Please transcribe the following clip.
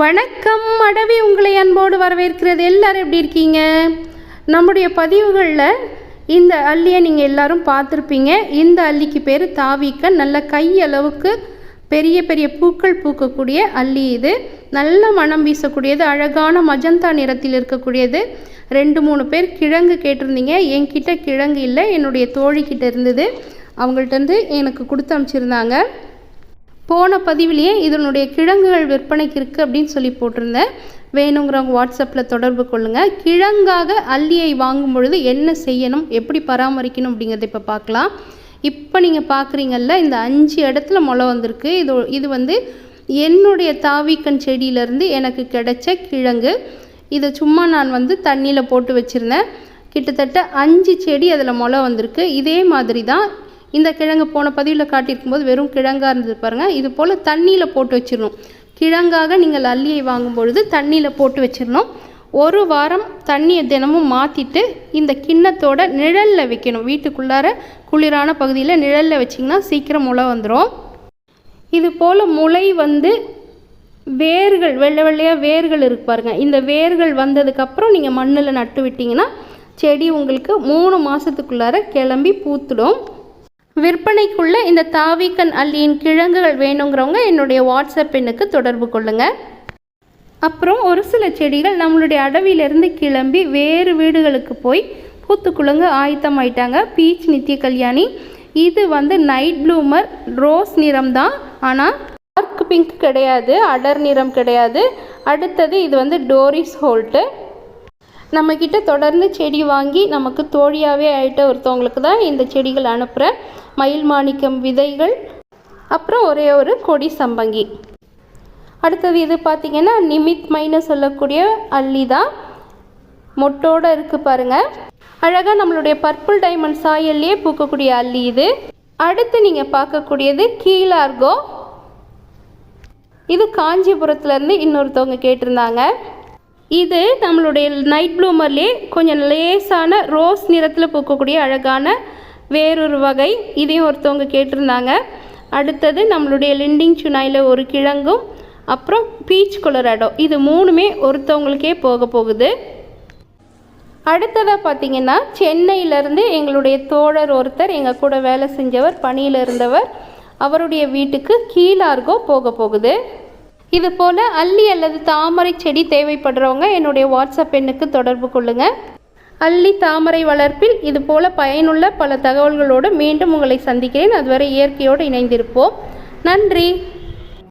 வணக்கம். அடவி உங்களை அன்போடு வரவேற்கிறது. எல்லாரும் எப்படி இருக்கீங்க? நம்முடைய பதிவுகளில் இந்த அள்ளியை நீங்கள் எல்லாரும் பார்த்துருப்பீங்க. இந்த அள்ளிக்கு பேர் தாவிக்க நல்ல கையளவுக்கு பெரிய பெரிய பூக்கள் பூக்கக்கூடிய அள்ளி இது. நல்ல மனம் வீசக்கூடியது அழகான மஜந்தா நிறத்தில் இருக்கக்கூடியது. ரெண்டு மூணு பேர் கிழங்கு கேட்டிருந்தீங்க. என்கிட்ட கிழங்கு இல்லை என்னுடைய தோழிக்கிட்ட இருந்தது. அவங்கள்ட்ட இருந்து எனக்கு கொடுத்து அனுப்பிச்சிருந்தாங்க. போன பதிவிலேயே இதனுடைய கிழங்குகள் விற்பனைக்கு இருக்குது அப்படின்னு சொல்லி போட்டிருந்தேன். வேணுங்கிறவங்க வாட்ஸ்அப்பில் தொடர்பு கொள்ளுங்கள் கிழங்காக அல்லியை வாங்கும் பொழுது என்ன செய்யணும் எப்படி பராமரிக்கணும் அப்படிங்கிறத இப்போ பார்க்கலாம். இப்போ நீங்கள் பார்க்குறீங்கல்ல இந்த அஞ்சு இடத்துல முளை வந்திருக்கு. இது இது வந்து என்னுடைய தாவிக்கண் செடியிலேருந்து எனக்கு கிடைச்ச கிழங்கு. இதை சும்மா நான் வந்து தண்ணியில் போட்டு வச்சுருந்தேன். கிட்டத்தட்ட அஞ்சு செடி அதில் முளை வந்திருக்கு. இதே மாதிரி தான் இந்த கிழங்கு போன பதிவில் காட்டியிருக்கும் போது வெறும் கிழங்காக இருந்தது பாருங்கள் இது போல் தண்ணியில் போட்டு வச்சிடணும். கிழங்காக நீங்கள் அல்லியை வாங்கும் பொழுது தண்ணியில் போட்டு வச்சிடணும். ஒரு வாரம் தண்ணியை தினமும் மாற்றிட்டு இந்த கிண்ணத்தோட நிழலில் வைக்கணும். வீட்டுக்குள்ளார குளிரான பகுதியில் நிழலில் வச்சிங்கன்னா சீக்கிரம் முளை வந்துடும் இது போல் முளை வந்து வேர்கள் வெள்ளை வெள்ளையாக வேர்கள் இருக்கு பாருங்கள் இந்த வேர்கள் வந்ததுக்கப்புறம் நீங்கள் மண்ணில் நட்டு விட்டிங்கன்னா செடி உங்களுக்கு மூணு மாதத்துக்குள்ளார கிளம்பி பூத்துடும். விற்பனைக்குள்ளே இந்த தாவிக்கன் அல்லியின் கிழங்குகள் வேணுங்கிறவங்க என்னுடைய வாட்ஸ்அப் எண்ணுக்கு தொடர்பு கொள்ளுங்கள் அப்புறம் ஒரு சில செடிகள் நம்மளுடைய அடவியிலிருந்து கிளம்பி வேறு வீடுகளுக்கு போய் பூத்துக்குழுங்க ஆயத்தம் ஆயத்தமாயிட்டாங்க. பீச் நித்திய கல்யாணி. இது வந்து நைட் ப்ளூமர் ரோஸ் நிறம் தான். ஆனால் டார்க் பிங்க் கிடையாது அடர் நிறம் கிடையாது. அடுத்தது இது வந்து டோரிஸ் ஹோல்ட்டு. நம்மக்கிட்ட தொடர்ந்து செடி வாங்கி நமக்கு தோழியாகவே ஆகிட்ட ஒருத்தவங்களுக்கு தான் இந்த செடிகள் அனுப்புகிறேன் மயில் மாணிக்கம் விதைகள் அப்புறம் ஒரே ஒரு கொடி சம்பங்கி. அடுத்தது இது பார்த்திங்கன்னா நிமித் மைன்னு சொல்லக்கூடிய அல்லி தான். மொட்டோடு இருக்குது பாருங்கள் அழகாக நம்மளுடைய பர்பிள் டைமண்ட் சாயல்லையே பூக்கக்கூடிய அல்லி இது. அடுத்து நீங்கள் பார்க்கக்கூடியது கீழார்கோ இது காஞ்சிபுரத்துலேருந்து இன்னொருத்தவங்க கேட்டிருந்தாங்க. இது நம்மளுடைய நைட் ப்ளூமர்லேயே கொஞ்சம் லேசான ரோஸ் நிறத்தில் பூக்கக்கூடிய அழகான வேறொரு வகை. இதையும் ஒருத்தவங்க கேட்டிருந்தாங்க. அடுத்தது நம்மளுடைய லிண்டிங் சுனாயில் ஒரு கிழங்கும் அப்புறம் பீச் கொலராடோ இது மூணுமே ஒருத்தவங்களுக்கே போக போகுது. அடுத்ததாக பார்த்தீங்கன்னா சென்னையிலேருந்து எங்களுடைய தோழர் ஒருத்தர் எங்கள் கூட வேலை செஞ்சவர் பணியில் இருந்தவர் அவருடைய வீட்டுக்கு கீழார்கோ போக போகுது. இது போல் அல்லி அல்லது தாமரை செடி தேவைப்படுறவங்க என்னுடைய வாட்ஸ்அப் எண்ணுக்கு தொடர்பு கொள்ளுங்கள் அல்லி தாமரை வளர்ப்பில் இது போல் பயனுள்ள பல தகவல்களோடு மீண்டும் உங்களை சந்திக்கிறேன். அதுவரை இயற்கையோடு இணைந்திருப்போம். நன்றி.